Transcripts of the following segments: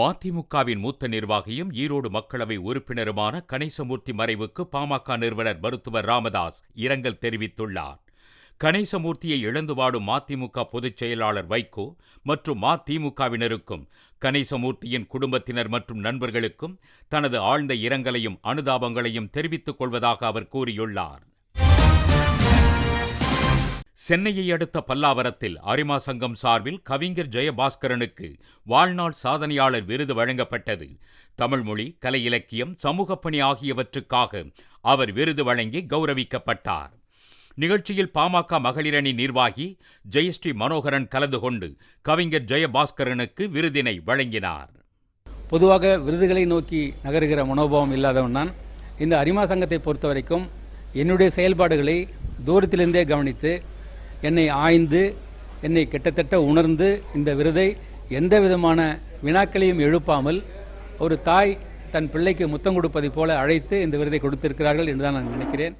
மதிமுகவின் மூத்த நிர்வாகியும் ஈரோடு மக்களவை உறுப்பினருமான கணேசமூர்த்தி மறைவுக்கு பாமக நிறுவனர் மருத்துவர் ராமதாஸ் இரங்கல் தெரிவித்துள்ளார். கணேசமூர்த்தியை இழந்து வாடும் மதிமுக பொதுச் செயலாளர் வைகோ மற்றும் மதிமுகவினருக்கும் கணேசமூர்த்தியின் குடும்பத்தினர் மற்றும் நண்பர்களுக்கும் தனது ஆழ்ந்த இரங்கலையும் அனுதாபங்களையும் தெரிவித்துக் கொள்வதாக அவர் கூறியுள்ளார். சென்னையை அடுத்த பல்லாவரத்தில் அரிமா சங்கம் சார்பில் கவிஞர் ஜெயபாஸ்கரனுக்கு வாழ்நாள் சாதனையாளர் விருது வழங்கப்பட்டது. தமிழ்மொழி கலை இலக்கியம் சமூகப் பணி ஆகியவற்றுக்காக அவர் விருது வழங்கி கௌரவிக்கப்பட்டார். நிகழ்ச்சியில் பாமக மகளிரணி நிர்வாகி ஜெயஸ்ரீ மனோகரன் கலந்து கொண்டு கவிஞர் ஜெயபாஸ்கரனுக்கு விருதினை வழங்கினார். பொதுவாக விருதுகளை நோக்கி நகருகிற மனோபாவம் இல்லாதவன் நான். இந்த அரிமா சங்கத்தை பொறுத்த வரைக்கும் என்னுடைய செயல்பாடுகளை தூரத்திலிருந்தே கவனித்து என்னை ஆய்ந்து என்னை கிட்டத்தட்ட உணர்ந்து இந்த விருதை எந்த விதமான வினாக்களையும் எழுப்பாமல் ஒரு தாய் தன் பிள்ளைக்கு முத்தம் கொடுப்பதை போல அழைத்து இந்த விருதை கொடுத்திருக்கிறார்கள் என்றுதான் நான் நினைக்கிறேன்.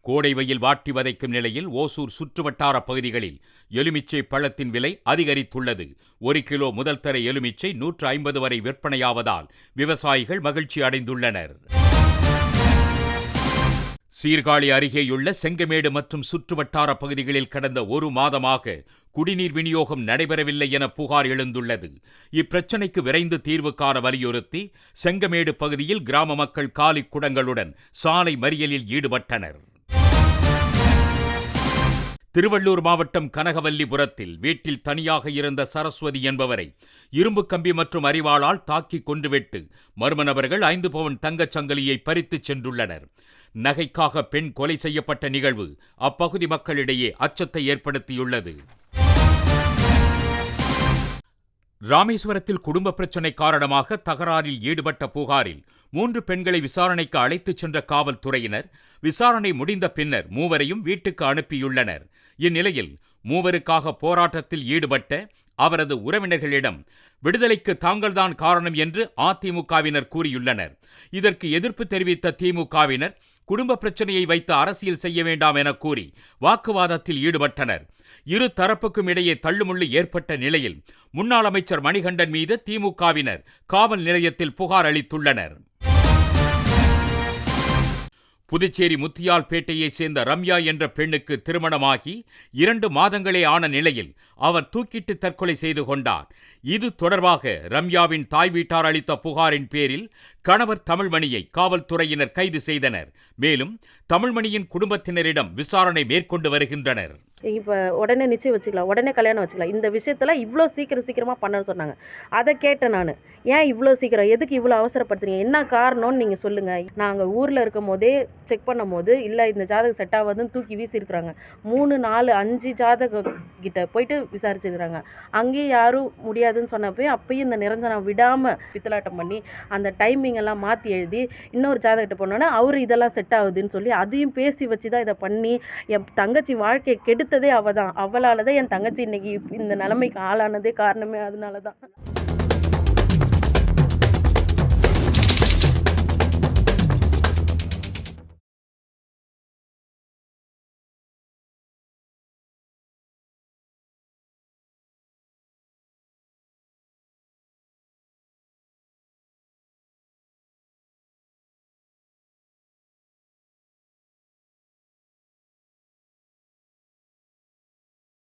கோடை வெயில் வாட்டி வதைக்கும் நிலையில் ஓசூர் சுற்றுவட்டார பகுதிகளில் எலுமிச்சை பழத்தின் விலை அதிகரித்துள்ளது. ஒரு கிலோ முதல் தர எலுமிச்சை நூற்று ஐம்பது வரை விற்பனையாவதால் விவசாயிகள் மகிழ்ச்சி அடைந்துள்ளனர். சீர்காழி அருகேயுள்ள செங்கமேடு மற்றும் சுற்றுவட்டார பகுதிகளில் கடந்த ஒரு மாதமாக குடிநீர் விநியோகம் நடைபெறவில்லை என புகார் எழுந்துள்ளது. இப்பிரச்சினைக்கு விரைந்து தீர்வு காண வலியுறுத்தி செங்கமேடு பகுதியில் கிராம மக்கள் காலி குடங்களுடன் சாலை மறியலில் ஈடுபட்டனர். திருவள்ளூர் மாவட்டம் கனகவல்லிபுரத்தில் வீட்டில் தனியாக இருந்த சரஸ்வதி என்பவரை இரும்பு கம்பி மற்றும் அறிவாளால் தாக்கி கொன்றுவிட்டு மர்ம நபர்கள் ஐந்து பவன் தங்கச் சங்கிலியை பறித்துச் சென்றுள்ளனர். நகைக்காக பெண் கொலை செய்யப்பட்ட நிகழ்வு அப்பகுதி மக்களிடையே அச்சத்தை ஏற்படுத்தியுள்ளது. ராமேஸ்வரத்தில் குடும்ப பிரச்சினை காரணமாக தகராறில் ஈடுபட்ட புகாரில் மூன்று பெண்களை விசாரணைக்கு அழைத்துச் சென்ற காவல்துறையினர் விசாரணை முடிந்த பின்னர் மூவரையும் வீட்டுக்கு அனுப்பியுள்ளனர். இந்நிலையில் மூவருக்காக போராட்டத்தில் ஈடுபட்ட அவரது உறவினர்களிடம் விடுதலைக்கு தாங்கள்தான் காரணம் என்று அதிமுகவினர் கூறியுள்ளனர். இதற்கு எதிர்ப்பு தெரிவித்த திமுகவினர் குடும்ப பிரச்சனையை வைத்து அரசியல் செய்ய வேண்டாம் என கூறி வாக்குவாதத்தில் ஈடுபட்டனர். இரு தரப்புக்கும் இடையே தள்ளுமுள்ளு ஏற்பட்ட நிலையில் முன்னாள் அமைச்சர் மணிகண்டன் மீது திமுகவினர் காவல் நிலையத்தில் புகார் அளித்துள்ளனர். புதுச்சேரி முத்தியால்பேட்டையைச் சேர்ந்த ரம்யா என்ற பெண்ணுக்கு திருமணமாகி இரண்டு மாதங்களே ஆன நிலையில் அவர் தூக்கிட்டு தற்கொலை செய்து கொண்டார். இது தொடர்பாக ரம்யாவின் தாய் வீட்டார் அளித்த புகாரின் பேரில் கணவர் தமிழ்மணியை காவல்துறையினர் கைது செய்தனர். மேலும் தமிழ்மணியின் குடும்பத்தினரிடம் விசாரணை மேற்கொண்டு வருகின்றனர். இப்போ உடனே நிச்சயம் வச்சுக்கலாம். உடனே கல்யாணம் வச்சுக்கலாம். இந்த விஷயத்தில் இவ்வளோ சீக்கிரம் சீக்கிரமாக பண்ணணும்னு சொன்னாங்க. அதை கேட்டேன் நான். ஏன் இவ்வளோ சீக்கிரம்? எதுக்கு இவ்வளோ அவசரப்படுத்துறீங்க? என்ன காரணம்னு நீங்கள் சொல்லுங்கள் நாங்கள் ஊரில் இருக்கும் போதே செக் பண்ணும் போது இல்லை இந்த ஜாதகம் செட் ஆகாதுன்னு தூக்கி வீசியிருக்கிறாங்க. மூணு நாலு அஞ்சு ஜாதக கிட்ட போயிட்டு விசாரிச்சிருக்கிறாங்க. அங்கேயும் யாரும் முடியாதுன்னு சொன்னப்போ அப்பயும் இந்த நிரஞ்சனம் விடாமல் பித்தலாட்டம் பண்ணி அந்த டைமிங் எல்லாம் மாற்றி எழுதி இன்னொரு ஜாதகத்தை போனோன்னா அவர் இதெல்லாம் செட் ஆகுதுன்னு சொல்லி அதையும் பேசி வச்சு தான் இதை பண்ணி என் தங்கச்சி வாழ்க்கையை கெடுத்ததே அவள் தான் அவளால் தான் என் தங்கச்சி இன்னைக்கு இந்த நிலைமைக்கு ஆளானதே காரணமே. அதனால தான்